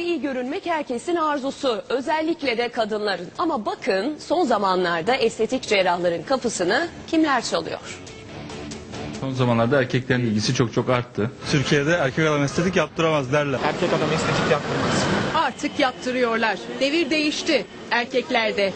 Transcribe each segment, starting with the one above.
ve iyi görünmek herkesin arzusu, özellikle de kadınların. Ama bakın son zamanlarda estetik cerrahların kapısını kimler çalıyor? Son zamanlarda erkeklerin ilgisi çok çok arttı. Türkiye'de erkek adam estetik yaptıramaz derler. Erkek adam estetik yaptırmaz. Artık yaptırıyorlar. Devir değişti. Erkeklerde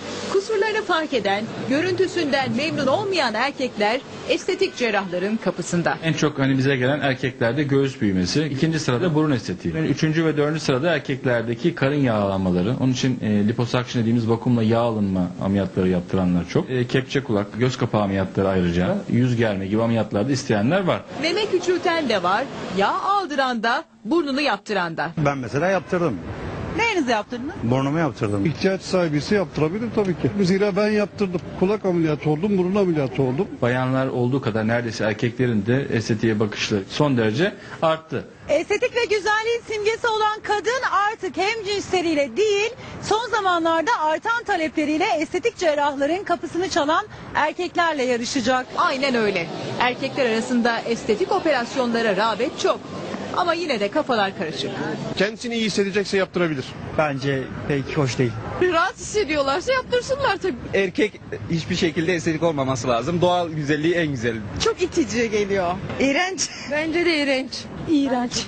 kusurlarını fark eden, görüntüsünden memnun olmayan erkekler estetik cerrahların kapısında. En çok hani bize gelen erkeklerde göğüs büyümesi. ikinci sırada burun estetiği. Yani üçüncü ve dördüncü sırada erkeklerdeki karın yağlanmaları. Onun için e, liposuction dediğimiz vakumla yağ alınma ameliyatları yaptıranlar çok. E, kepçe kulak, göz kapağı ameliyatları ayrıca. Yüz germe gibi ameliyatlarda isteyenler var. Meme küçülten de var, yağ aldıran da, burnunu yaptıran da. Ben mesela yaptırdım. Neyinizi yaptırdınız? Burnumu yaptırdım. İhtiyaç sahibisi yaptırabilir tabii ki. Zira ben yaptırdım. Kulak ameliyatı oldum, burun ameliyatı oldum. Bayanlar olduğu kadar neredeyse erkeklerin de estetiğe bakışları son derece arttı. Estetik ve güzelliğin simgesi olan kadın artık hem cinsleriyle değil son zamanlarda artan talepleriyle estetik cerrahların kapısını çalan erkeklerle yarışacak. Aynen öyle. Erkekler arasında estetik operasyonlara rağbet çok. Ama yine de kafalar karışık. Kendisini iyi hissedecekse yaptırabilir. Bence pek hoş değil. Rahat hissediyorlarsa yaptırsınlar tabii. Erkek hiçbir şekilde estetik olmaması lazım. Doğal güzelliği en güzeli. Çok itici geliyor. İğrenç. Bence de iğrenç. İğrenç.